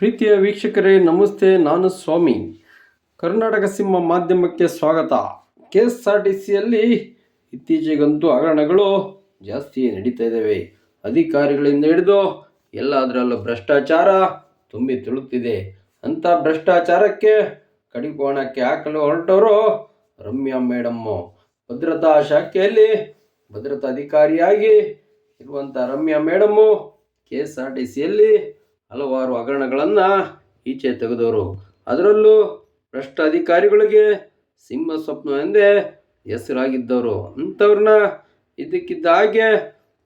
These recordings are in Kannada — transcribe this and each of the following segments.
ಪ್ರೀತಿಯ ವೀಕ್ಷಕರೇ, ನಮಸ್ತೆ, ನಾನು ಸ್ವಾಮಿ. ಕರ್ನಾಟಕ ಸಿಂಹ ಮಾಧ್ಯಮಕ್ಕೆ ಸ್ವಾಗತ. ಕೆ ಎಸ್ ಆರ್ ಟಿ ಸಿಯಲ್ಲಿ ಇತ್ತೀಚೆಗಂತೂ ಹಗರಣಗಳು ಜಾಸ್ತಿ ನಡೀತಾ ಇದ್ದಾವೆ. ಅಧಿಕಾರಿಗಳಿಂದ ಹಿಡಿದು ಎಲ್ಲದರಲ್ಲೂ ಭ್ರಷ್ಟಾಚಾರ ತುಂಬಿ ತುಳುತ್ತಿದೆ. ಅಂಥ ಭ್ರಷ್ಟಾಚಾರಕ್ಕೆ ಕಡಿಕೋಣಕ್ಕೆ ಹಾಕಲು ಹೊರಟವರು ರಮ್ಯಾ ಮೇಡಮ್ಮು ಭದ್ರತಾ ಶಾಖೆಯಲ್ಲಿ ಭದ್ರತಾ ಅಧಿಕಾರಿಯಾಗಿ ಇರುವಂಥ Ramya madam K S R T ಸಿಯಲ್ಲಿ ಹಲವಾರು ಹಗರಣಗಳನ್ನು ಈಚೆ ತೆಗೆದವರು. ಅದರಲ್ಲೂ ಭ್ರಷ್ಟ ಅಧಿಕಾರಿಗಳಿಗೆ ಸಿಂಹ ಸ್ವಪ್ನ ಎಂದೇ ಹೆಸರಾಗಿದ್ದವರು. ಅಂಥವ್ರನ್ನ ಇದಕ್ಕಿದ್ದ ಹಾಗೆ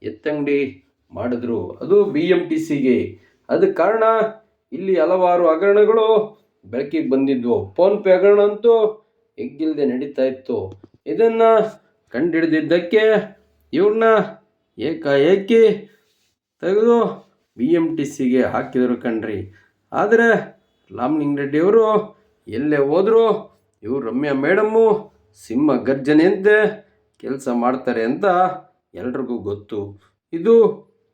ಎತ್ತಂಗಡಿ ಮಾಡಿದ್ರು. ಅದು ಬಿ ಎಂ ಟಿ ಸಿಗೆ ಅದಕ್ಕೆ ಕಾರಣ ಇಲ್ಲಿ ಹಲವಾರು ಹಗರಣಗಳು ಬೆಳಕಿಗೆ ಬಂದಿದ್ವು. ಫೋನ್ಪೇ ಹಗರಣ ಅಂತೂ ಎಗ್ಗಿಲ್ಲದೆ ನಡೀತಾ ಇತ್ತು. ಇದನ್ನು ಕಂಡುಹಿಡಿದಿದ್ದಕ್ಕೆ ಇವ್ರನ್ನ ಏಕಾಏಕಿ ತೆಗೆದು ಬಿ ಎಂ ಟಿ ಸಿಗೆ ಹಾಕಿದರು ಕಣ್ರಿ. ಆದರೆ ರಾಮಲಿಂಗ ರೆಡ್ಡಿಯವರು ಎಲ್ಲೇ ಹೋದರೂ? ಇವರು ರಮ್ಯಾ ಮೇಡಮ್ಮು ಸಿಂಹ ಗರ್ಜನೆಯಂತೆ ಕೆಲಸ ಮಾಡ್ತಾರೆ ಅಂತ ಎಲ್ರಿಗೂ ಗೊತ್ತು. ಇದು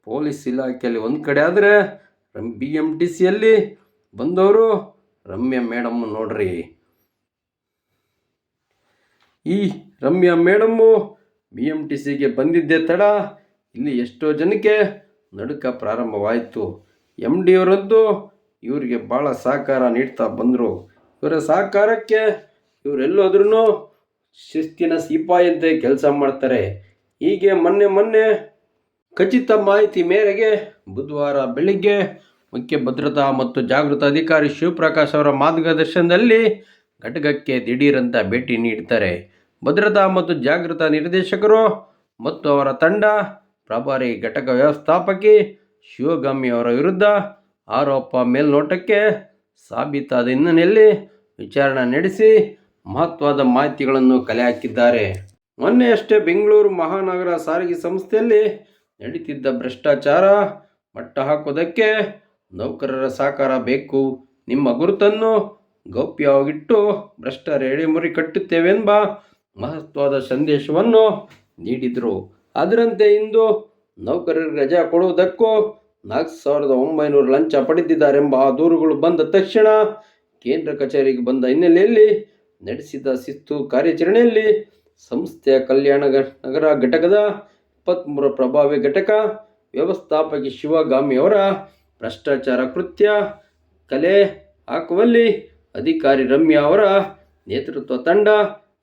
ಪೊಲೀಸ್ ಇಲಾಖೆಯಲ್ಲಿ ಒಂದು ಕಡೆ ಆದರೆ ರಮ್ ಬಿ ಎಂ ಟಿ ಸಿಯಲ್ಲಿ ಬಂದವರು ರಮ್ಯಾ ಮೇಡಮ್ಮು ನೋಡ್ರಿ. ಈ Ramya madam B M T ಸಿಗೆ ಬಂದಿದ್ದೆ ತಡ, ಇಲ್ಲಿ ಎಷ್ಟೋ ಜನಕ್ಕೆ ನಡುಕ ಪ್ರಾರಂಭವಾಯಿತು. ಎಂ ಅವರಂತೂ ಇವರಿಗೆ ಭಾಳ ಸಹಕಾರ ನೀಡ್ತಾ ಬಂದರು. ಇವರ ಸಹಕಾರಕ್ಕೆ ಇವರೆಲ್ಲೋದ್ರೂ ಶಿಸ್ತಿನ ಸಿಪಾಯಿಯಂತೆ ಕೆಲಸ ಮಾಡ್ತಾರೆ. ಹೀಗೆ ಮೊನ್ನೆ ಮೊನ್ನೆ ಖಚಿತ ಮಾಹಿತಿ ಮೇರೆಗೆ ಬುಧವಾರ ಬೆಳಿಗ್ಗೆ ಮುಖ್ಯ ಭದ್ರತಾ ಮತ್ತು ಜಾಗೃತ ಅಧಿಕಾರಿ ಶಿವಪ್ರಕಾಶ್ ಅವರ ಮಾರ್ಗದರ್ಶನದಲ್ಲಿ ಘಟಕಕ್ಕೆ ದಿಢೀರಂತ ಭೇಟಿ ನೀಡ್ತಾರೆ. ಭದ್ರತಾ ಮತ್ತು ಜಾಗೃತ ನಿರ್ದೇಶಕರು ಮತ್ತು ಅವರ ತಂಡ ಪ್ರಭಾರಿ ಘಟಕ ವ್ಯವಸ್ಥಾಪಕಿ ಶಿವಗಾಮಿಯವರ ವಿರುದ್ಧ ಆರೋಪ ಮೇಲ್ನೋಟಕ್ಕೆ ಸಾಬೀತಾದ ಹಿನ್ನೆಲೆಯಲ್ಲಿ ವಿಚಾರಣೆ ನಡೆಸಿ ಮಹತ್ವದ ಮಾಹಿತಿಗಳನ್ನು ಕಲೆ ಹಾಕಿದ್ದಾರೆ ಮೊನ್ನೆಯಷ್ಟೇ ಬೆಂಗಳೂರು ಮಹಾನಗರ ಸಾರಿಗೆ ಸಂಸ್ಥೆಯಲ್ಲಿ ನಡೀತಿದ್ದ ಭ್ರಷ್ಟಾಚಾರ ಮಟ್ಟ ಹಾಕೋದಕ್ಕೆ ನೌಕರರ ಸಹಕಾರ ಬೇಕು, ನಿಮ್ಮ ಗುರುತನ್ನು ಗೌಪ್ಯವಾಗಿಟ್ಟು ಭ್ರಷ್ಟರ ಎಡೆಮುರಿ ಕಟ್ಟುತ್ತೇವೆಂಬ ಮಹತ್ವದ ಸಂದೇಶವನ್ನು ನೀಡಿದರು. ಅದರಂತೆ ಇಂದು ನೌಕರರಿಗೆ ರಜೆ ಕೊಡುವುದಕ್ಕೂ ನಾಲ್ಕು ಸಾವಿರದ ಒಂಬೈನೂರು ಲಂಚ ಪಡೆದಿದ್ದಾರೆಂಬ ಆ ದೂರುಗಳು ಬಂದ ತಕ್ಷಣ ಕೇಂದ್ರ ಕಚೇರಿಗೆ ಬಂದ ಹಿನ್ನೆಲೆಯಲ್ಲಿ ನಡೆಸಿದ ಶಿಸ್ತು ಕಾರ್ಯಾಚರಣೆಯಲ್ಲಿ ಸಂಸ್ಥೆಯ ಕಲ್ಯಾಣ ನಗರ ಘಟಕದ ಇಪ್ಪತ್ತ್ಮೂರ ಪ್ರಭಾವಿ ಘಟಕ ವ್ಯವಸ್ಥಾಪಕಿ ಶಿವಗಾಮಿ ಅವರ ಭ್ರಷ್ಟಾಚಾರ ಕೃತ್ಯ ಕಲೆ ಹಾಕುವಲ್ಲಿ ಅಧಿಕಾರಿ ರಮ್ಯಾ ಅವರ ನೇತೃತ್ವ ತಂಡ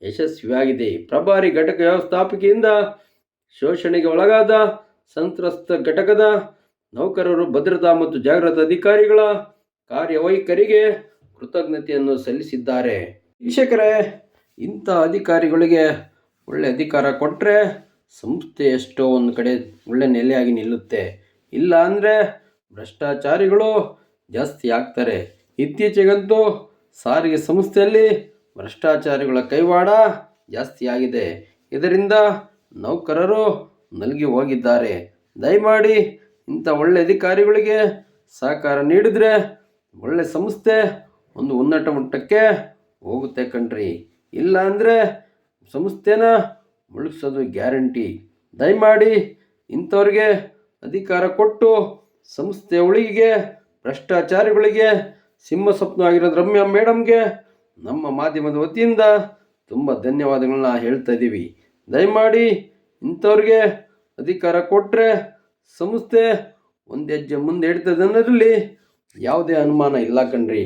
ಯಶಸ್ವಿಯಾಗಿದೆ. ಪ್ರಭಾರಿ ಘಟಕ ವ್ಯವಸ್ಥಾಪಕಿಯಿಂದ ಶೋಷಣೆಗೆ ಒಳಗಾದ ಸಂತ್ರಸ್ತ ಘಟಕದ ನೌಕರರು ಭದ್ರತಾ ಮತ್ತು ಜಾಗೃತ ಅಧಿಕಾರಿಗಳ ಕಾರ್ಯವೈಖರಿಗೆ ಕೃತಜ್ಞತೆಯನ್ನು ಸಲ್ಲಿಸಿದ್ದಾರೆ. ವೀಕ್ಷಕರೇ, ಇಂಥ ಅಧಿಕಾರಿಗಳಿಗೆ ಒಳ್ಳೆ ಅಧಿಕಾರ ಕೊಟ್ಟರೆ ಸಂಸ್ಥೆ ಎಷ್ಟೋ ಒಂದು ಕಡೆ ಒಳ್ಳೆ ನೆಲೆಯಾಗಿ ನಿಲ್ಲುತ್ತೆ. ಇಲ್ಲ ಅಂದರೆ ಭ್ರಷ್ಟಾಚಾರಿಗಳು ಜಾಸ್ತಿ ಆಗ್ತಾರೆ. ಇತ್ತೀಚೆಗಂತೂ ಸಾರಿಗೆ ಸಂಸ್ಥೆಯಲ್ಲಿ ಭ್ರಷ್ಟಾಚಾರಿಗಳ ಕೈವಾಡ ಜಾಸ್ತಿ ಆಗಿದೆ. ಇದರಿಂದ ನೌಕರರು ನಲಗಿ ಹೋಗಿದ್ದಾರೆ. ದಯಮಾಡಿ ಇಂಥ ಒಳ್ಳೆ ಅಧಿಕಾರಿಗಳಿಗೆ ಸಹಕಾರ ನೀಡಿದರೆ ಒಳ್ಳೆ ಸಂಸ್ಥೆ ಒಂದು ಉನ್ನತ ಮಟ್ಟಕ್ಕೆ ಹೋಗುತ್ತೆ ಕಣ್ರಿ. ಇಲ್ಲ ಅಂದರೆ ಸಂಸ್ಥೆನ ಮುಳುಗಿಸೋದು ಗ್ಯಾರಂಟಿ. ದಯಮಾಡಿ ಇಂಥವ್ರಿಗೆ ಅಧಿಕಾರ ಕೊಟ್ಟು ಸಂಸ್ಥೆ ಉಳಿಗೆ, ಭ್ರಷ್ಟಾಚಾರಿಗಳಿಗೆ ಸಿಂಹ ಸ್ವಪ್ನವಾಗಿರೋದು ರಮ್ಯಾ ಮೇಡಮ್ಗೆ ನಮ್ಮ ಮಾಧ್ಯಮದ ವತಿಯಿಂದ ತುಂಬ ಧನ್ಯವಾದಗಳನ್ನ ಹೇಳ್ತಾ ಇದ್ದೀವಿ ದಯಮಾಡಿ ಇಂಥವ್ರಿಗೆ ಅಧಿಕಾರ ಕೊಟ್ಟರೆ ಸಂಸ್ಥೆ ಒಂದು ಹೆಜ್ಜೆ ಮುಂದೆ ಇಡ್ತದೆ ಅನ್ನೋದರಲ್ಲಿ ಯಾವುದೇ ಅನುಮಾನ ಇಲ್ಲ ಕಣ್ರಿ.